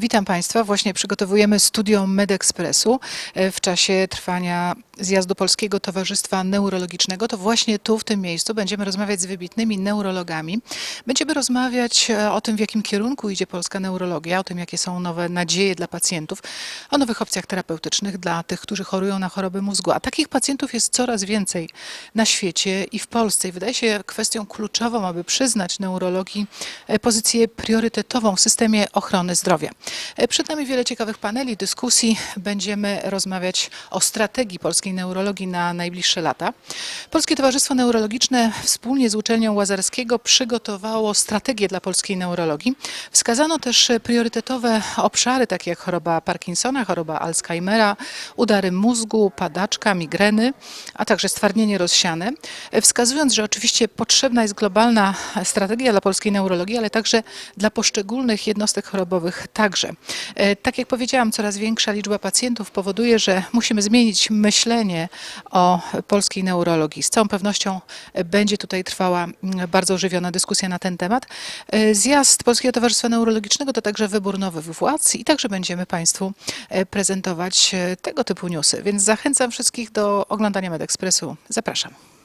Witam Państwa. Właśnie przygotowujemy studio MedExpressu e, w czasie trwania zjazdu Polskiego Towarzystwa Neurologicznego. To właśnie tu, w tym miejscu, będziemy rozmawiać z wybitnymi neurologami. Będziemy rozmawiać e, o tym, w jakim kierunku idzie polska neurologia, o tym, jakie są nowe nadzieje dla pacjentów, o nowych opcjach terapeutycznych dla tych, którzy chorują na choroby mózgu. A takich pacjentów jest coraz więcej na świecie i w Polsce. I wydaje się kwestią kluczową, aby przyznać neurologii e, pozycję priorytetową w systemie ochrony zdrowia. E, Przed nami wiele ciekawych paneli, dyskusji. Będziemy rozmawiać o strategii polskiej neurologii na najbliższe lata. Polskie Towarzystwo Neurologiczne wspólnie z uczelnią Łazarskiego przygotowało strategię dla polskiej neurologii. Wskazano też priorytetowe obszary, takie jak choroba Parkinsona, choroba Alzheimera, udary mózgu, padaczka, migreny, a także stwardnienie rozsiane, e, wskazując, że oczywiście potrzebna jest globalna strategia dla polskiej neurologii, ale także dla poszczególnych jednostek chorobowych także. E, Tak jak powiedziałam, coraz większa liczba pacjentów powoduje, że musimy zmienić myślenie o polskiej neurologii. Z całą pewnością będzie tutaj trwała mm, bardzo ożywiona dyskusja na ten temat. E, Zjazd Polskiego Towarzystwa Neurologicznego to także wybór nowych władz i także będziemy Państwu e, prezentować tego typu newsy. Więc zachęcam wszystkich do oglądania MedExpressu. Zapraszam.